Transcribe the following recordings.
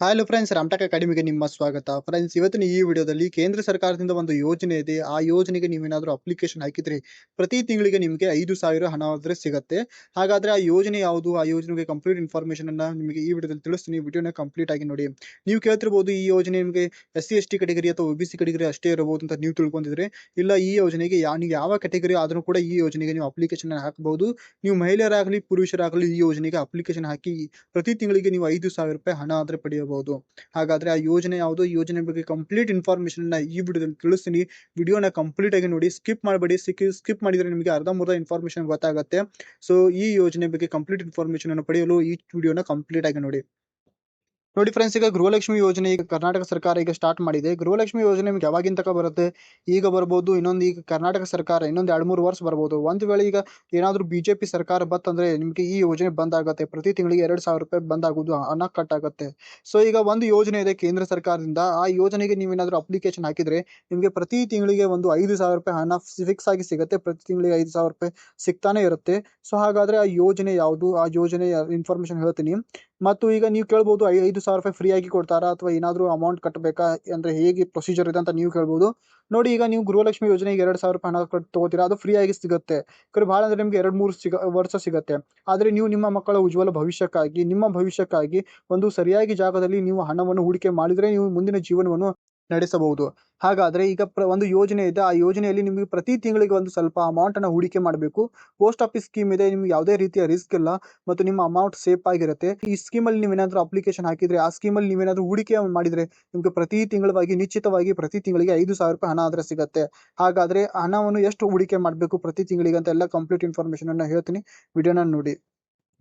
Hello friends ರಾಮಟಕ ಅಕಾಡೆಮಿಗೆ ನಿಮ್ಮ ಸ್ವಾಗತ. Friends ಇವತ್ತಿನ ಈ ವಿಡಿಯೋದಲ್ಲಿ ಕೇಂದ್ರ ಸರ್ಕಾರದಿಂದ ಒಂದು ಯೋಜನೆ ಇದೆ. ಆ ಯೋಜನೆಗೆ ನೀವೇನಾದರೂ ಅಪ್ಲಿಕೇಶನ್ ಹಾಕಿದ್ರೆ ಪ್ರತಿ ತಿಂಗಳಿಗೆ ನಿಮಗೆ ಐದು ಸಾವಿರ ಹಣ ಆದ್ರೆ ಸಿಗುತ್ತೆ. ಹಾಗಾದ್ರೆ ಆ ಯೋಜನೆ ಯಾವುದು? ಆ ಯೋಜನೆಗೆ ಕಂಪ್ಲೀಟ್ ಇನ್ಫಾರ್ಮೇಷನ್ ಅನ್ನು ನಿಮಗೆ ಈ ವಿಡಿಯೋದಲ್ಲಿ ತಿಳಿಸ್ತೀನಿ. ವಿಡಿಯೋನ ಕಂಪ್ಲೀಟ್ ಆಗಿ ನೋಡಿ. ನೀವು ಕೇಳ್ತಿರ್ಬೋದು ಈ ಯೋಜನೆ ನಿಮಗೆ S C S T category ಅಥವಾ ಒ ಬಿ ಸಿ ಕೆಟಗರಿ ಅಷ್ಟೇ ಇರಬಹುದು ಅಂತ ನೀವು ತಿಳ್ಕೊಂಡಿದ್ರೆ, ಇಲ್ಲ ಈ ಯೋಜನೆಗೆ ಯಾ ನೀವು ಯಾವ ಕೆಟಗರಿ ಆದರೂ ಕೂಡ ಈ ಯೋಜನೆಗೆ ನೀವು ಅಪ್ಲಿಕೇಶನ್ ಹಾಕಬಹುದು. ನೀವು ಮಹಿಳೆಯರಾಗಲಿ, ಪುರುಷರಾಗಲಿ ಈ ಯೋಜನೆಗೆ ಅಪ್ಲಿಕೇಶನ್ ಹಾಕಿ ಪ್ರತಿ ತಿಂಗಳಿಗೆ ನೀವು ಐದು ಸಾವಿರ ರೂಪಾಯಿ ಹಣ ಆದರೆ ಪಡೆಯಬಹುದು. ಹಾಗಾದ್ರೆ ಆ ಯೋಜನೆ ಯಾವುದು? ಯೋಜನೆ ಬಗ್ಗೆ ಕಂಪ್ಲೀಟ್ ಇನ್ಫಾರ್ಮೇಶನ್ನ ಈ ವಿಡಿಯೋದಲ್ಲಿ ತಿಳಿಸ್ತೀನಿ. ವಿಡಿಯೋನ ಕಂಪ್ಲೀಟ್ ಆಗಿ ನೋಡಿ ಸ್ಕಿಪ್ ಮಾಡಬೇಡಿ. ಸ್ಕಿಪ್ ಮಾಡಿದ್ರೆ ನಿಮಗೆ ಅರ್ಧ ಮುರ್ಧ ಇನ್ಫಾರ್ಮೇಶನ್ ಗೊತ್ತಾಗುತ್ತೆ. ಸೊ ಈ ಯೋಜನೆ ಬಗ್ಗೆ ಕಂಪ್ಲೀಟ್ ಇನ್ಫಾರ್ಮೇಶನ್ ಅನ್ನು ಪಡೆಯಲು ಈ ವಿಡಿಯೋನ ಕಂಪ್ಲೀಟ್ ಆಗಿ ನೋಡಿ. ನೋಡಿ ಫ್ರೆಂಡ್ಸ್ ಈಗ ಗೃಹಲಕ್ಷ್ಮಿ ಯೋಜನೆ ಈಗ ಕರ್ನಾಟಕ ಸರ್ಕಾರ ಈಗ ಸ್ಟಾರ್ಟ್ ಮಾಡಿದೆ. ಗೃಹಲಕ್ಷ್ಮಿ ಯೋಜನೆ ನಿಮ್ಗೆ ಯಾವಾಗಿನ ತಕ ಬರುತ್ತೆ? ಈಗ ಬರ್ಬೋದು, ಇನ್ನೊಂದು ಈಗ ಕರ್ನಾಟಕ ಸರ್ಕಾರ ಇನ್ನೊಂದು ಎರಡು ಮೂರು ವರ್ಷ ಬರ್ಬೋದು. ಒಂದು ವೇಳೆ ಈಗ ಏನಾದರೂ ಬಿಜೆಪಿ ಸರ್ಕಾರ ಬಂತಂದ್ರೆ ನಿಮಗೆ ಈ ಯೋಜನೆ ಬಂದಾಗುತ್ತೆ. ಪ್ರತಿ ತಿಂಗಳಿಗೆ ಎರಡು ಸಾವಿರ ರೂಪಾಯಿ ಬಂದ್ ಆಗೋದು ಹಣ ಕಟ್ ಆಗುತ್ತೆ ಸೊ ಈಗ ಒಂದು ಯೋಜನೆ ಇದೆ ಕೇಂದ್ರ ಸರ್ಕಾರದಿಂದ. ಆ ಯೋಜನೆಗೆ ನೀವೇನಾದರೂ ಅಪ್ಲಿಕೇಶನ್ ಹಾಕಿದ್ರೆ ನಿಮಗೆ ಪ್ರತಿ ತಿಂಗಳಿಗೆ ಒಂದು ಐದು ಸಾವಿರ ರೂಪಾಯಿ ಹಣ ಫಿಕ್ಸ್ ಆಗಿ ಸಿಗುತ್ತೆ. ಪ್ರತಿ ತಿಂಗಳಿಗೆ ಐದು ಸಾವಿರ ರೂಪಾಯಿ ಸಿಗ್ತಾನೆ ಇರುತ್ತೆ. ಸೊ ಹಾಗಾದ್ರೆ ಆ ಯೋಜನೆ ಯಾವುದು? ಆ ಯೋಜನೆ ಇನ್ಫಾರ್ಮೇಶನ್ ಹೇಳ್ತೀನಿ. ಮತ್ತು ಈಗ ನೀವು ಕೇಳ್ಬೋದು ಐದು ಸಾವಿರ ರೂಪಾಯಿ ಫ್ರೀಯಾಗಿ ಕೊಡ್ತಾರಾ ಅಥವಾ ಏನಾದರೂ ಅಮೌಂಟ್ ಕಟ್ಟಬೇಕಾ ಅಂದರೆ ಹೇಗೆ ಪ್ರೊಸೀಜರ್ ಇದೆ ಅಂತ ನೀವು ಕೇಳ್ಬೋದು. ನೋಡಿ ಈಗ ನೀವು ಗೃಹಲಕ್ಷ್ಮಿ ಯೋಜನೆಗೆ ಎರಡು ಸಾವಿರ ರೂಪಾಯಿ ಹಣ ಕಟ್ ತೊಗೋತೀರಾ, ಅದು ಫ್ರೀಯಾಗಿ ಸಿಗುತ್ತೆ. ಕರೆ ಭಾಳ ಅಂದರೆ ನಿಮಗೆ ಎರಡು ಮೂರು ಸಿಗ ವರ್ಷ ಸಿಗುತ್ತೆ. ಆದರೆ ನೀವು ನಿಮ್ಮ ಮಕ್ಕಳ ಉಜ್ವಲ ಭವಿಷ್ಯಕ್ಕಾಗಿ, ನಿಮ್ಮ ಭವಿಷ್ಯಕ್ಕಾಗಿ ಒಂದು ಸರಿಯಾಗಿ ಜಾಗದಲ್ಲಿ ನೀವು ಹಣವನ್ನು ಹೂಡಿಕೆ ಮಾಡಿದರೆ ನೀವು ಮುಂದಿನ ಜೀವನವನ್ನು ನಡೆಸಬಹುದು. ಹಾಗಾದರೆ ಈಗ ಪ್ರ ಒಂದು ಯೋಜನೆ ಇದೆ. ಆ ಯೋಜನೆಯಲ್ಲಿ ನಿಮಗೆ ಪ್ರತಿ ತಿಂಗಳಿಗೆ ಒಂದು ಸ್ವಲ್ಪ ಅಮೌಂಟನ್ನು ಹೂಡಿಕೆ ಮಾಡಬೇಕು. ಪೋಸ್ಟ್ ಆಫೀಸ್ ಸ್ಕೀಮ್ ಇದೆ. ನಿಮ್ಗೆ ಯಾವುದೇ ರೀತಿಯ ರಿಸ್ಕ್ ಇಲ್ಲ. ಮತ್ತು ನಿಮ್ಮ ಅಮೌಂಟ್ ಸೇಫ್ ಆಗಿರುತ್ತೆ. ಈ ಸ್ಕೀಮಲ್ಲಿ ನೀವೇನಾದರೂ ಅಪ್ಲಿಕೇಶನ್ ಹಾಕಿದರೆ, ಆ ಸ್ಕೀಮಲ್ಲಿ ನೀವೇನಾದರೂ ಹೂಡಿಕೆ ಮಾಡಿದರೆ, ನಿಮಗೆ ಪ್ರತಿ ತಿಂಗಳವಾಗಿ, ನಿಶ್ಚಿತವಾಗಿ ಪ್ರತಿ ತಿಂಗಳಿಗೆ ಐದು ಸಾವಿರ ರೂಪಾಯಿ ಹಣ ಆದರೆ ಸಿಗುತ್ತೆ. ಹಾಗಾದರೆ ಹಣವನ್ನು ಎಷ್ಟು ಹೂಡಿಕೆ ಮಾಡಬೇಕು ಪ್ರತಿ ತಿಂಗಳಿಗೆ ಅಂತ ಎಲ್ಲ ಕಂಪ್ಲೀಟ್ ಇನ್ಫಾರ್ಮೇಷನನ್ನು ಹೇಳ್ತೀನಿ. ವಿಡಿಯೋನ ನೋಡಿ.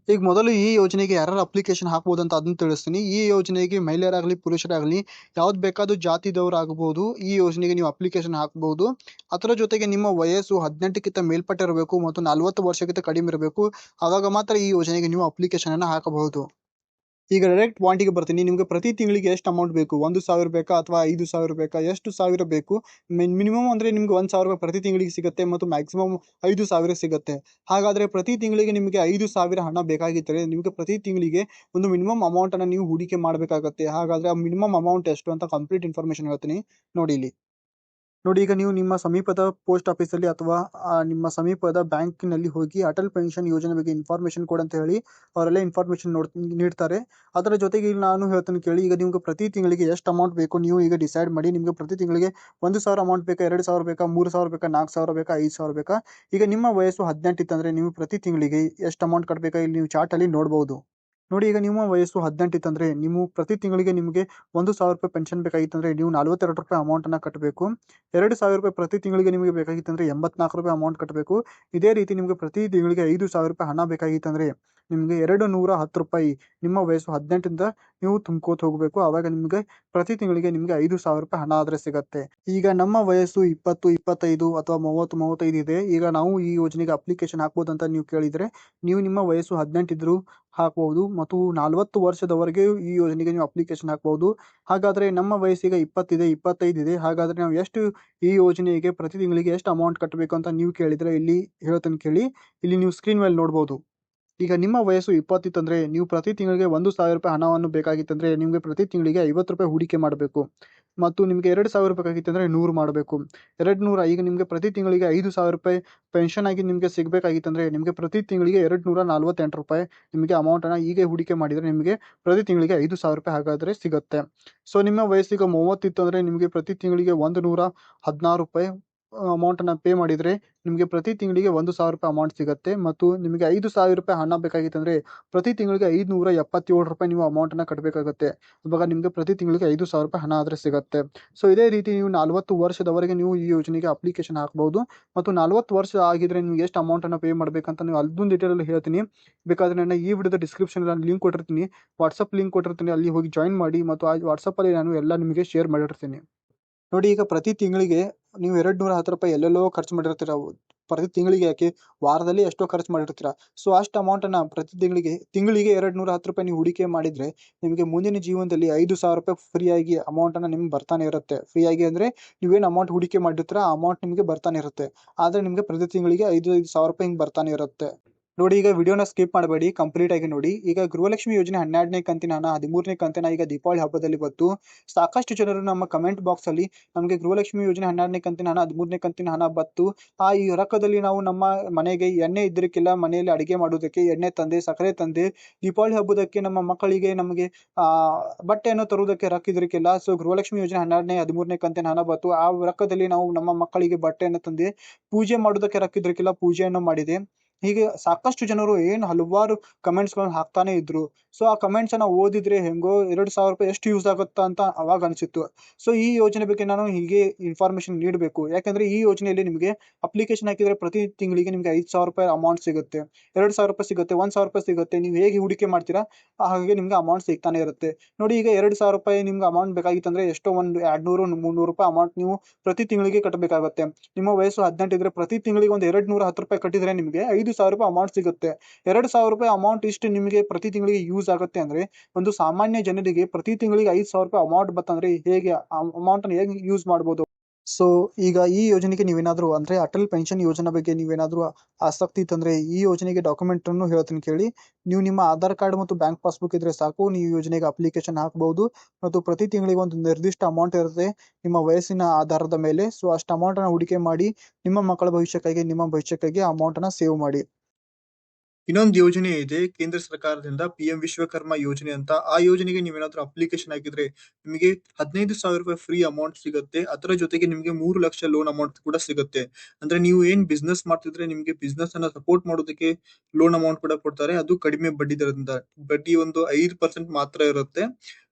ಈಗ ಮೊದಲು ಈ ಯೋಜನೆಗೆ ಯಾರು ಅಪ್ಲಿಕೇಶನ್ ಹಾಕ್ಬೋದು ಅಂತ ಅದನ್ನ ತಿಳಿಸ್ತೀನಿ. ಈ ಯೋಜನೆಗೆ ಮಹಿಳೆಯರಾಗಲಿ, ಪುರುಷರಾಗಲಿ ಯಾವ್ದು ಬೇಕಾದ್ರೂ ಜಾತಿದವರು ಆಗಬಹುದು ಈ ಯೋಜನೆಗೆ ನೀವು ಅಪ್ಲಿಕೇಶನ್ ಹಾಕ್ಬೋದು. ಅದರ ಜೊತೆಗೆ ನಿಮ್ಮ ವಯಸ್ಸು ಹದಿನೆಂಟಕ್ಕಿಂತ ಮೇಲ್ಪಟ್ಟಿರಬೇಕು ಮತ್ತು ನಲವತ್ತು ವರ್ಷಕ್ಕಿಂತ ಕಡಿಮೆ ಇರಬೇಕು. ಆವಾಗ ಮಾತ್ರ ಈ ಯೋಜನೆಗೆ ನೀವು ಅಪ್ಲಿಕೇಶನ್ ಅನ್ನ ಹಾಕಬಹುದು. ಈಗ ಡೈರೆಕ್ಟ್ ಪಾಯಿಂಟಿಗೆ ಬರ್ತೀನಿ. ನಿಮಗೆ ಪ್ರತಿ ತಿಂಗಳಿಗೆ ಎಷ್ಟು ಅಮೌಂಟ್ ಬೇಕು? ಒಂದು ಸಾವಿರ ಬೇಕಾ ಅಥವಾ ಐದು ಸಾವಿರ ಬೇಕಾ? ಎಷ್ಟು ಸಾವಿರ ಬೇಕು? ಮಿನಿಮಮ್ ಅಂದರೆ ನಿಮ್ಗೆ ಒಂದು ಸಾವಿರ ರೂಪಾಯಿ ಪ್ರತಿ ತಿಂಗಳಿಗೆ ಸಿಗುತ್ತೆ ಮತ್ತು ಮ್ಯಾಕ್ಸಿಮಮ್ ಐದು ಸಾವಿರ ಸಿಗುತ್ತೆ. ಹಾಗಾದರೆ ಪ್ರತಿ ತಿಂಗಳಿಗೆ ನಿಮಗೆ ಐದು ಸಾವಿರ ಹಣ ಬೇಕಾಗಿದ್ದರೆ ನಿಮಗೆ ಪ್ರತಿ ತಿಂಗಳಿಗೆ ಒಂದು ಮಿನಿಮಮ್ ಅಮೌಂಟನ್ನು ನೀವು ಹೂಡಿಕೆ ಮಾಡಬೇಕಾಗತ್ತೆ. ಹಾಗಾದ್ರೆ ಆ ಮಿನಿಮಮ್ ಅಮೌಂಟ್ ಎಷ್ಟು ಅಂತ ಕಂಪ್ಲೀಟ್ ಇನ್ಫಾರ್ಮೇಷನ್ ಹೇಳ್ತೀನಿ. ನೋಡಿ ಇಲ್ಲಿ. ನೋಡಿ, ಈಗ ನೀವು ನಿಮ್ಮ ಸಮೀಪದ ಪೋಸ್ಟ್ ಆಫೀಸಲ್ಲಿ ಅಥವಾ ನಿಮ್ಮ ಸಮೀಪದ ಬ್ಯಾಂಕಿನಲ್ಲಿ ಹೋಗಿ ಅಟಲ್ ಪೆನ್ಷನ್ ಯೋಜನೆ ಬಗ್ಗೆ ಇನ್ಫಾರ್ಮೇಶನ್ ಕೊಡು ಅಂತ ಹೇಳಿ ಅವರೆಲ್ಲ ಇನ್ಫಾರ್ಮೇಶನ್ ನೋಡ್, ನೀಡ್ತಾರೆ. ಅದರ ಜೊತೆಗೆ ಇಲ್ಲಿ ನಾನು ಹೇಳ್ತೇನೆ ಕೇಳಿ, ಈಗ ನಿಮ್ಗೆ ಪ್ರತಿ ತಿಂಗಳಿಗೆ ಎಷ್ಟು ಅಮೌಂಟ್ ಬೇಕು, ನೀವು ಈಗ ಡಿಸೈಡ್ ಮಾಡಿ, ನಿಮಗೆ ಪ್ರತಿ ತಿಂಗಳಿಗೆ ಒಂದು ಸಾವಿರ ಅಮೌಂಟ್ ಬೇಕಾ, ಎರಡು ಸಾವಿರ ಬೇಕಾ, ಮೂರು ಸಾವಿರ ಬೇಕಾ, ನಾಲ್ಕು ಸಾವಿರ ಬೇಕಾ, ಐದು ಸಾವಿರ ಬೇಕಾ? ಈಗ ನಿಮ್ಮ ವಯಸ್ಸು ಹದಿನೆಂಟು ಇತ್ತಂದ್ರೆ ನೀವು ಪ್ರತಿ ತಿಂಗಳಿಗೆ ಎಷ್ಟು ಅಮೌಂಟ್ ಕಟ್ಟಬೇಕಾ ಇಲ್ಲಿ ನೀವು ಚಾರ್ಟ್ ಅಲ್ಲಿ ನೋಡಬಹುದು ನೋಡಿ, ಈಗ ನಿಮ್ಮ ವಯಸ್ಸು ಹದಿನೆಂಟು ಇತ್ತಂದ್ರೆ ನೀವು ಪ್ರತಿ ತಿಂಗಳಿಗೆ ನಿಮಗೆ ಒಂದು ಸಾವಿರ ರೂಪಾಯಿ ಪೆನ್ಷನ್ ಬೇಕಾಗಿತ್ತಂದ್ರೆ ನೀವು ನಲವತ್ತೆರಡು ರೂಪಾಯಿ ಅಮೌಂಟ್ ಅನ್ನ ಕಟ್ಟಬೇಕು ಎರಡು ಸಾವಿರ ರೂಪಾಯಿ ಪ್ರತಿ ತಿಂಗಳಿಗೆ ನಿಮಗೆ ಬೇಕಾಗಿತ್ತಂದ್ರೆ ಎಂಬತ್ನಾಲ್ಕು ರೂಪಾಯಿ ಅಮೌಂಟ್ ಕಟ್ಟಬೇಕು ಇದೇ ರೀತಿ ನಿಮಗೆ ಪ್ರತಿ ತಿಂಗಳಿಗೆ ಐದು ಸಾವಿರ ರೂಪಾಯಿ ಹಣ ಬೇಕಾಗಿತ್ತಂದ್ರೆ ನಿಮಗೆ ಎರಡು ನೂರ ಹತ್ತು ರೂಪಾಯಿ ನಿಮ್ಮ ವಯಸ್ಸು ಹದಿನೆಂಟರಿಂದ ನೀವು ತುಂಬ್ಕೋತ ಹೋಗಬೇಕು. ಆವಾಗ ನಿಮಗೆ ಪ್ರತಿ ತಿಂಗಳಿಗೆ ನಿಮಗೆ ಐದು ಸಾವಿರ ರೂಪಾಯಿ ಹಣ ಆದರೆ ಸಿಗತ್ತೆ. ಈಗ ನಮ್ಮ ವಯಸ್ಸು ಇಪ್ಪತ್ತು, ಇಪ್ಪತ್ತೈದು ಅಥವಾ ಮೂವತ್ತು, ಮೂವತ್ತೈದು ಇದೆ. ಈಗ ನಾವು ಈ ಯೋಜನೆಗೆ ಅಪ್ಲಿಕೇಶನ್ ಹಾಕ್ಬೋದು ಅಂತ ನೀವು ಕೇಳಿದರೆ ನೀವು ನಿಮ್ಮ ವಯಸ್ಸು ಹದಿನೆಂಟಿದ್ರು ಹಾಕ್ಬೋದು ಹಾಕಬಹುದು ಮತ್ತು ನಲವತ್ತು ವರ್ಷದವರೆಗೆ ಈ ಯೋಜನೆಗೆ ನೀವು ಅಪ್ಲಿಕೇಶನ್ ಹಾಕಬಹುದು ಹಾಗಾದರೆ ನಮ್ಮ ವಯಸ್ಸಿಗೆ ಇಪ್ಪತ್ತಿದೆ, ಇಪ್ಪತ್ತೈದು ಇದೆ. ಹಾಗಾದರೆ ನಾವು ಎಷ್ಟು ಈ ಯೋಜನೆಗೆ ಪ್ರತಿ ತಿಂಗಳಿಗೆ ಎಷ್ಟು ಅಮೌಂಟ್ ಕಟ್ಟಬೇಕು ಅಂತ ನೀವು ಕೇಳಿದರೆ ಇಲ್ಲಿ ಹೇಳ್ತೇನೆ ಕೇಳಿ. ಇಲ್ಲಿ ನೀವು ಸ್ಕ್ರೀನ್ ಮೇಲೆ ನೋಡ್ಬೋದು. ಈಗ ನಿಮ್ಮ ವಯಸ್ಸು ಇಪ್ಪತ್ತಿತ್ತಂದ್ರೆ ನೀವು ಪ್ರತಿ ತಿಂಗಳಿಗೆ ಒಂದು ಸಾವಿರ ರೂಪಾಯಿ ಹಣವನ್ನು ಬೇಕಾಗಿತ್ತಂದ್ರೆ ನಿಮಗೆ ಪ್ರತಿ ತಿಂಗಳಿಗೆ ಐವತ್ತು ರೂಪಾಯಿ ಹೂಡಿಕೆ ಮಾಡಬೇಕು. ಮತ್ತು ನಿಮಗೆ ಎರಡು ಸಾವಿರ ಬೇಕಾಗಿತ್ತಂದ್ರೆ ನೂರು ಮಾಡಬೇಕು. ಎರಡು ನೂರ, ಈಗ ನಿಮಗೆ ಪ್ರತಿ ತಿಂಗಳಿಗೆ ಐದು ಸಾವಿರ ರೂಪಾಯಿ ಪೆನ್ಷನ್ ಆಗಿ ನಿಮಗೆ ಸಿಗಬೇಕಾಗಿತ್ತಂದ್ರೆ ನಿಮಗೆ ಪ್ರತಿ ತಿಂಗಳಿಗೆ ಎರಡು ನೂರ ನಲ್ವತ್ತೆಂಟು ರೂಪಾಯಿ ನಿಮಗೆ ಅಮೌಂಟನ್ನು ಈಗ ಹೂಡಿಕೆ ಮಾಡಿದರೆ ನಿಮಗೆ ಪ್ರತಿ ತಿಂಗಳಿಗೆ ಐದು ಸಾವಿರ ರೂಪಾಯಿ ಹಾಗಾದರೆ ಸಿಗುತ್ತೆ. ಸೊ ನಿಮ್ಮ ವಯಸ್ಸಿಗೆ ಮೂವತ್ತಿತ್ತು ಅಂದರೆ ನಿಮಗೆ ಪ್ರತಿ ತಿಂಗಳಿಗೆ ಒಂದು ನೂರ ಹದಿನಾರು ರೂಪಾಯಿ ಅಮೌಂಟನ್ನು ಪೇ ಮಾಡಿದರೆ ನಿಮಗೆ ಪ್ರತಿ ತಿಂಗಳಿಗೆ ಒಂದು ಸಾವಿರ ರೂಪಾಯಿ ಅಮೌಂಟ್ ಸಿಗುತ್ತೆ ಮತ್ತು ನಿಮಗೆ ಐದು ಸಾವಿರ ರೂಪಾಯಿ ಹಣ ಬೇಕಾಗಿತ್ತಂದರೆ ಪ್ರತಿ ತಿಂಗಳಿಗೆ ಐದುನೂರ ಎಪ್ಪತ್ತೇಳು ರೂಪಾಯಿ ನೀವು ಅಮೌಂಟನ್ನು ಕಟ್ಟಬೇಕಾಗುತ್ತೆ ಇವಾಗ ನಿಮಗೆ ಪ್ರತಿ ತಿಂಗಳಿಗೆ ಐದು ಸಾವಿರ ರೂಪಾಯಿ ಹಣ ಆದರೆ ಸಿಗುತ್ತೆ. ಸೊ ಇದೇ ರೀತಿ ನೀವು ನಲವತ್ತು ವರ್ಷದವರೆಗೆ ನೀವು ಈ ಯೋಜನೆಗೆ ಅಪ್ಲಿಕೇಶನ್ ಹಾಕ್ಬೋದು ಮತ್ತು ನಲವತ್ತು ವರ್ಷ ಆಗಿದ್ರೆ ನೀವು ಎಷ್ಟು ಅಮೌಂಟನ್ನು ಪೇ ಮಾಡಬೇಕಂತ ನೀವು ಅದೊಂದು ಡೀಟೇಲಲ್ಲಿ ಹೇಳ್ತೀನಿ. ಬೇಕಾದರೆ ನನ್ನ ಈ ವಿಡಿಯೋದ ಡಿಸ್ಕ್ರಿಪ್ಷನ್ ನಾನು ಲಿಂಕ್ ಕೊಟ್ಟಿರ್ತೀನಿ. ವಾಟ್ಸಪ್ ಲಿಂಕ್ ಕೊಟ್ಟಿರ್ತೀನಿ. ಅಲ್ಲಿ ಹೋಗಿ ಜಾಯಿನ್ ಮಾಡಿ ಮತ್ತು ಆ ವಾಟ್ಸಪ್ಪಲ್ಲಿ ನಾನು ಎಲ್ಲ ನಿಮಗೆ ಶೇರ್ ಮಾಡಿರ್ತೀನಿ. ನೋಡಿ, ಈಗ ಪ್ರತಿ ತಿಂಗಳಿಗೆ ನೀವು ಎರಡು ನೂರ ಹತ್ತು ರೂಪಾಯಿ ಎಲ್ಲೆಲ್ಲೋ ಖರ್ಚು ಮಾಡಿರ್ತೀರ, ಪ್ರತಿ ತಿಂಗಳಿಗೆ ಯಾಕೆ ವಾರದಲ್ಲಿ ಎಷ್ಟೋ ಖರ್ಚು ಮಾಡಿರ್ತೀರ. ಸೊ ಅಷ್ಟು ಅಮೌಂಟನ್ನು ಪ್ರತಿ ತಿಂಗಳಿಗೆ ತಿಂಗಳಿಗೆ ಎರಡು ನೂರ ಹತ್ತು ರೂಪಾಯಿ ನೀವು ಹೂಡಿಕೆ ಮಾಡಿದರೆ ನಿಮಗೆ ಮುಂದಿನ ಜೀವನದಲ್ಲಿ ಐದು ಸಾವಿರ ರೂಪಾಯಿ ಫ್ರೀಯಾಗಿ ಅಮೌಂಟನ್ನು ನಿಮ್ಗೆ ಬರ್ತಾನೆ ಇರುತ್ತೆ. ಫ್ರೀಯಾಗಿ ಅಂದರೆ ನೀವೇನು ಅಮೌಂಟ್ ಹೂಡಿಕೆ ಮಾಡಿರ್ತೀರ, ಆ ಅಮೌಂಟ್ ನಿಮಗೆ ಬರ್ತಾನೆ ಇರುತ್ತೆ. ಆದರೆ ನಿಮಗೆ ಪ್ರತಿ ತಿಂಗಳಿಗೆ ಐದು ಐದು ಸಾವಿರ ರೂಪಾಯಿ ಹಿಂಗೆ ಬರ್ತಾನೆ ಇರುತ್ತೆ. ನೋಡಿ, ಈಗ ವಿಡಿಯೋನ ಸ್ಕಿಪ್ ಮಾಡಬೇಡಿ ಕಂಪ್ಲೀಟ್ ಆಗಿ ನೋಡಿ. ಈಗ ಗೃಹಲಕ್ಷ್ಮಿ ಯೋಜನೆ ಹನ್ನೆರಡನೇ ಕಂತಿನ ಹಣ, ಹದಿಮೂರನೇ ಕಂತಿನ ಈಗ ದೀಪಾವಳಿ ಹಬ್ಬದಲ್ಲಿ ಬಂತು. ಸಾಕಷ್ಟು ಜನರು ನಮ್ಮ ಕಮೆಂಟ್ ಬಾಕ್ಸ್ ಅಲ್ಲಿ ನಮಗೆ ಗೃಹಲಕ್ಷ್ಮಿ ಯೋಜನೆ ಹನ್ನೆರಡನೇ ಕಂತಿನ ಹಣ, ಹದಿಮೂರನೇ ಕಂತಿನ ಹಣ ಬತ್ತು ಆ ಈ ರೊಕ್ಕದಲ್ಲಿ ನಾವು ನಮ್ಮ ಮನೆಗೆ ಎಣ್ಣೆ ಇದ್ದಕ್ಕಿಲ್ಲ ಮನೆಯಲ್ಲಿ ಅಡಿಗೆ ಮಾಡೋದಕ್ಕೆ ಎಣ್ಣೆ ತಂದೆ, ಸಕ್ಕರೆ ತಂದೆ, ದೀಪಾವಳಿ ಹಬ್ಬದಕ್ಕೆ ನಮ್ಮ ಮಕ್ಕಳಿಗೆ ನಮಗೆ ಬಟ್ಟೆಯನ್ನು ತರುವುದಕ್ಕೆ ರೊಕ್ಕ ಇದ್ರಿಕ್ಕಿಲ್ಲ ಸೊ ಗೃಹಲಕ್ಷ್ಮಿ ಯೋಜನೆ ಹನ್ನೆರಡನೇ, ಹದಿಮೂರನೇ ಕಂತಿನ ಹಣ ಬತ್ತು ಆ ರೊಕ್ಕದಲ್ಲಿ ನಾವು ನಮ್ಮ ಮಕ್ಕಳಿಗೆ ಬಟ್ಟೆಯನ್ನು ತಂದೆ, ಪೂಜೆ ಮಾಡೋದಕ್ಕೆ ರೊಕ್ಕ ಇದ್ರಿಕ್ಕಿಲ್ಲ ಪೂಜೆಯನ್ನು ಮಾಡಿದೆ. ಹೀಗೆ ಸಾಕಷ್ಟು ಜನರು ಏನು ಹಲವಾರು ಕಮೆಂಟ್ಸ್ ಗಳನ್ನ ಹಾಕ್ತಾನೆ ಇದ್ರು. ಸೊ ಆ ಕಮೆಂಟ್ಸ್ ಅನ್ನ ಓದಿದ್ರೆ ಹೆಂಗೋ ಎರಡ್ ಸಾವಿರ ರೂಪಾಯಿ ಎಷ್ಟು ಯೂಸ್ ಆಗುತ್ತಾ ಅಂತ ಅವಾಗ ಅನಿಸಿತ್ತು. ಸೊ ಈ ಯೋಜನೆ ಬಗ್ಗೆ ನಾನು ಹೀಗೆ ಇನ್ಫಾರ್ಮೇಶನ್ ನೀಡಬೇಕು. ಯಾಕಂದ್ರೆ ಈ ಯೋಜನೆಯಲ್ಲಿ ನಿಮಗೆ ಅಪ್ಲಿಕೇಶನ್ ಹಾಕಿದ್ರೆ ಪ್ರತಿ ತಿಂಗಳಿಗೆ ನಿಮಗೆ ಐದು ಸಾವಿರ ರೂಪಾಯಿ ಅಮೌಂಟ್ ಸಿಗುತ್ತೆ. ಎರಡು ಸಾವಿರ ರೂಪಾಯಿ ಸಿಗುತ್ತೆ, ಒಂದ್ ಸಾವಿರ ರೂಪಾಯಿ ಸಿಗುತ್ತೆ. ನೀವು ಹೇಗೆ ಹೂಡಿಕೆ ಮಾಡ್ತೀರಾ, ಹಾಗೆ ನಿಮ್ಗೆ ಅಮೌಂಟ್ ಸಿಗ್ತಾನೆ ಇರುತ್ತೆ. ನೋಡಿ, ಈಗ ಎರಡು ಸಾವಿರ ರೂಪಾಯಿ ನಿಮ್ಗೆ ಅಮೌಂಟ್ ಬೇಕಾಗಿತ್ತಂದ್ರೆ ಎಷ್ಟೋ ಒಂದು ಎರಡ್ನೂರು, ಮುನ್ನೂರು ರೂಪಾಯಿ ಅಮೌಂಟ್ ನೀವು ಪ್ರತಿ ತಿಂಗಳಿಗೆ ಕಟ್ಟಬೇಕಾಗುತ್ತೆ. ನಿಮ್ಮ ವಯಸ್ಸು ಹದಿನೆಂಟು ಇದ್ರೆ ಪ್ರತಿ ತಿಂಗಳಿಗೆ ಒಂದು ಎರಡ್ ನೂರ ಹತ್ತು ರೂಪಾಯಿ ಕಟ್ಟಿದ್ರೆ ನಿಮಗೆ ಐದು ಸಾವಿರ ರೂಪಾಯಿ ಅಮೌಂಟ್ ಸಿಗುತ್ತೆ. ಎರಡು ಸಾವಿರ ರೂಪಾಯಿ ಅಮೌಂಟ್ ಇಷ್ಟು ನಿಮಗೆ ಪ್ರತಿ ತಿಂಗಳಿಗೆ ಯೂಸ್ ಆಗುತ್ತೆ ಅಂದ್ರೆ ಒಂದು ಸಾಮಾನ್ಯ ಜನರಿಗೆ ಪ್ರತಿ ತಿಂಗಳಿಗೆ ಐದು ಸಾವಿರ ರೂಪಾಯಿ ಅಮೌಂಟ್ ಬತ್ತಂದ್ರೆ ಹೇಗೆ ಅಮೌಂಟ್ ಅನ್ನು ಹೇಗೆ ಯೂಸ್ ಮಾಡ್ಬೋದು? ಸೊ ಈಗ ಈ ಯೋಜನೆಗೆ ನೀವೇನಾದರೂ ಅಂದ್ರೆ ಅಟಲ್ ಪೆನ್ಷನ್ ಯೋಜನೆ ಬಗ್ಗೆ ನೀವೇನಾದರೂ ಆಸಕ್ತಿ ಇತ್ತಂದ್ರೆ ಈ ಯೋಜನೆಗೆ ಡಾಕ್ಯುಮೆಂಟ್ ಅನ್ನು ಹೇಳ್ತೀನಿ ಕೇಳಿ. ನೀವು ನಿಮ್ಮ ಆಧಾರ್ ಕಾರ್ಡ್ ಮತ್ತು ಬ್ಯಾಂಕ್ ಪಾಸ್ಬುಕ್ ಇದ್ರೆ ಸಾಕು, ನೀವು ಯೋಜನೆಗೆ ಅಪ್ಲಿಕೇಶನ್ ಹಾಕಬಹುದು ಮತ್ತು ಪ್ರತಿ ತಿಂಗಳಿಗೆ ಒಂದು ನಿರ್ದಿಷ್ಟ ಅಮೌಂಟ್ ಇರುತ್ತೆ ನಿಮ್ಮ ವಯಸ್ಸಿನ ಆಧಾರದ ಮೇಲೆ. ಸೊ ಅಷ್ಟು ಅಮೌಂಟ್ ಅನ್ನ ಹೂಡಿಕೆ ಮಾಡಿ, ನಿಮ್ಮ ಮಕ್ಕಳ ಭವಿಷ್ಯಕ್ಕಾಗಿ ನಿಮ್ಮ ಭವಿಷ್ಯಕ್ಕಾಗಿ ಅಮೌಂಟ್ ಅನ್ನ ಸೇವ್ ಮಾಡಿ. ಇನ್ನೊಂದು ಯೋಜನೆ ಇದೆ, ಕೇಂದ್ರ ಸರ್ಕಾರದಿಂದ ಪಿ ಎಂ ವಿಶ್ವಕರ್ಮ ಯೋಜನೆ ಅಂತ. ಆ ಯೋಜನೆಗೆ ನೀವೇನಾದ್ರೂ ಅಪ್ಲಿಕೇಶನ್ ಹಾಕಿದ್ರೆ ನಿಮಗೆ ಹದಿನೈದು ಸಾವಿರ ರೂಪಾಯಿ ಫ್ರೀ ಅಮೌಂಟ್ ಸಿಗುತ್ತೆ. ಅದರ ಜೊತೆಗೆ ನಿಮಗೆ ಮೂರು ಲಕ್ಷ ಲೋನ್ ಅಮೌಂಟ್ ಕೂಡ ಸಿಗುತ್ತೆ. ಅಂದ್ರೆ ನೀವು ಏನ್ ಬಿಸ್ನೆಸ್ ಮಾಡ್ತಿದ್ರೆ ನಿಮಗೆ ಬಿಸ್ನೆಸ್ ಅನ್ನ ಸಪೋರ್ಟ್ ಮಾಡೋದಕ್ಕೆ ಲೋನ್ ಅಮೌಂಟ್ ಕೂಡ ಕೊಡ್ತಾರೆ. ಅದು ಕಡಿಮೆ ಬಡ್ಡಿ ದರದಿಂದ ಬಡ್ಡಿ ಒಂದು ಐದು ಪರ್ಸೆಂಟ್ ಮಾತ್ರ ಇರುತ್ತೆ.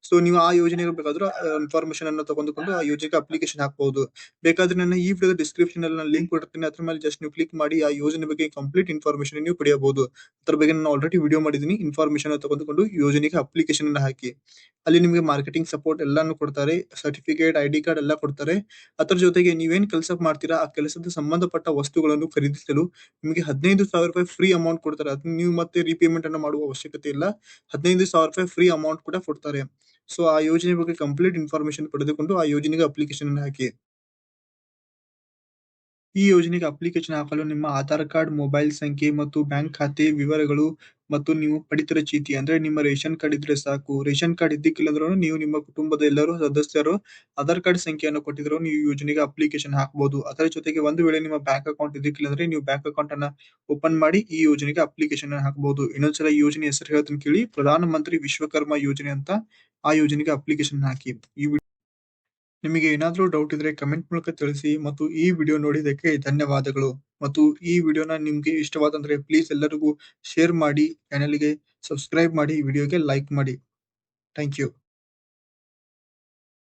ಸೊ ನೀವು ಆ ಯೋಜನೆಗೆ ಬೇಕಾದ್ರೂ ಇನ್ಫಾರ್ಮೇಶನ್ ಅನ್ನು ತಗೊಂಡುಕೊಂಡು ಆ ಯೋಜನೆಗೆ ಅಪ್ಲಿಕೇಶನ್ ಹಾಕಬಹುದು ಬೇಕಾದ್ರೆ ನನ್ನ ಈ ವಿಡಿಯೋ ಡಿಸ್ಕ್ರಿಪ್ಷನ್ ಅಲ್ಲಿ ಲಿಂಕ್ ಕೊಡ್ತೀನಿ ಅದ್ರ ಮೇಲೆ ಜಸ್ಟ್ ನೀವು ಕ್ಲಿಕ್ ಮಾಡಿ ಆ ಯೋಜನೆ ಬಗ್ಗೆ ಕಂಪ್ಲೀಟ್ ಇನ್ಫಾರ್ಮೇಶನ್ ನೀವು ಪಡೆಯಬಹುದು. ಅದ್ರ ಬಗ್ಗೆ ನಾನು ಆಲ್ರೆಡಿ ವಿಡಿಯೋ ಮಾಡಿದ್ದೀನಿ. ಇನ್ಫಾರ್ಮೇಶನ್ ತಗೊಂಡುಕೊಂಡು ಯೋಜನೆಗೆ ಅಪ್ಲಿಕೇಶನ್ ಅನ್ನ ಹಾಕಿ. ಅಲ್ಲಿ ನಿಮಗೆ ಮಾರ್ಕೆಟಿಂಗ್ ಸಪೋರ್ಟ್ ಎಲ್ಲಾನು ಕೊಡ್ತಾರೆ. ಸರ್ಟಿಫಿಕೇಟ್ ಐ ಡಿ ಕಾರ್ಡ್ ಎಲ್ಲ ಕೊಡ್ತಾರೆ. ಅದ್ರ ಜೊತೆಗೆ ನೀವೇನ್ ಕೆಲಸ ಮಾಡ್ತೀರಾ, ಆ ಕೆಲಸದ ಸಂಬಂಧಪಟ್ಟ ವಸ್ತುಗಳನ್ನು ಖರೀದಿಸಲು ನಿಮಗೆ ಹದಿನೈದು ಸಾವಿರ ರೂಪಾಯಿ ಫ್ರೀ ಅಮೌಂಟ್ ಕೊಡ್ತಾರೆ. ಅದನ್ನ ನೀವು ಮತ್ತೆ ರೀಪೇಮೆಂಟ್ ಅನ್ನು ಮಾಡುವ ಅವಶ್ಯಕತೆ ಇಲ್ಲ. ಹದಿನೈದು ಸಾವಿರ ರೂಪಾಯಿ ಫ್ರೀ ಅಮೌಂಟ್ ಕೂಡ ಕೊಡ್ತಾರೆ. ಸೊ ಆ ಯೋಜನೆ ಬಗ್ಗೆ ಕಂಪ್ಲೀಟ್ ಇನ್ಫಾರ್ಮೇಶನ್ ಪಡೆದುಕೊಂಡು ಆ ಯೋಜನೆಗೆ ಅಪ್ಲಿಕೇಶನ್ ಅನ್ನು ಹಾಕಿ. ಈ ಯೋಜನೆಗೆ ಅಪ್ಲಿಕೇಶನ್ ಹಾಕಲು ನಿಮ್ಮ ಆಧಾರ್ ಕಾರ್ಡ್ ಮೊಬೈಲ್ ಸಂಖ್ಯೆ ಮತ್ತು ಬ್ಯಾಂಕ್ ಖಾತೆ ವಿವರಗಳು ಮತ್ತು ನೀವು ಪಡಿತರ ಚೀಟಿ ಅಂದ್ರೆ ನಿಮ್ಮ ರೇಷನ್ ಕಾರ್ಡ್ ಇದ್ರೆ ಸಾಕು. ರೇಷನ್ ಕಾರ್ಡ್ ಇದ್ದಕ್ಕಿಲ್ಲ ಅಂದ್ರೂ ನೀವು ನಿಮ್ಮ ಕುಟುಂಬದ ಎಲ್ಲರೂ ಸದಸ್ಯರು ಆಧಾರ್ ಕಾರ್ಡ್ ಸಂಖ್ಯೆಯನ್ನು ಕೊಟ್ಟಿದ್ರು ನೀವು ಯೋಜನೆಗೆ ಅಪ್ಲಿಕೇಶನ್ ಹಾಕಬಹುದು ಅದರ ಜೊತೆಗೆ ಒಂದು ವೇಳೆ ನಿಮ್ಮ ಬ್ಯಾಂಕ್ ಅಕೌಂಟ್ ಇದ್ದಿಕ್ಕಿಲ್ಲ ಅಂದ್ರೆ ನೀವು ಬ್ಯಾಂಕ್ ಅಕೌಂಟ್ ಅನ್ನ ಓಪನ್ ಮಾಡಿ ಈ ಯೋಜನೆಗೆ ಅಪ್ಲಿಕೇಶನ್ ಹಾಕಬಹುದು ಇನ್ನೊಂದ್ಸಲ ಯೋಜನೆ ಹೆಸರು ಹೇಳ್ತೀನಿ ಕೇಳಿ. ಪ್ರಧಾನ ಮಂತ್ರಿ ವಿಶ್ವಕರ್ಮ ಯೋಜನೆ ಅಂತ ಆ ಯೋಜನೆಗೆ ಅಪ್ಲಿಕೇಶನ್ ಹಾಕಿ. ಈ ನಿಮಗೆ ಏನಾದರೂ ಡೌಟ್ ಇದ್ರೆ ಕಮೆಂಟ್ ಮೂಲಕ ತಿಳಿಸಿ ಮತ್ತು ಈ ವಿಡಿಯೋ ನೋಡಿದ್ದಕ್ಕೆ ಧನ್ಯವಾದಗಳು. ಮತ್ತು ಈ ವಿಡಿಯೋನ ನಿಮಗೆ ಇಷ್ಟವಾದಂದ್ರೆ ಪ್ಲೀಸ್ ಎಲ್ಲರಿಗೂ ಶೇರ್ ಮಾಡಿ ಚಾನೆಲ್ಗೆ ಸಬ್ಸ್ಕ್ರೈಬ್ ಮಾಡಿ ವಿಡಿಯೋಗೆ ಲೈಕ್ ಮಾಡಿ. Thank you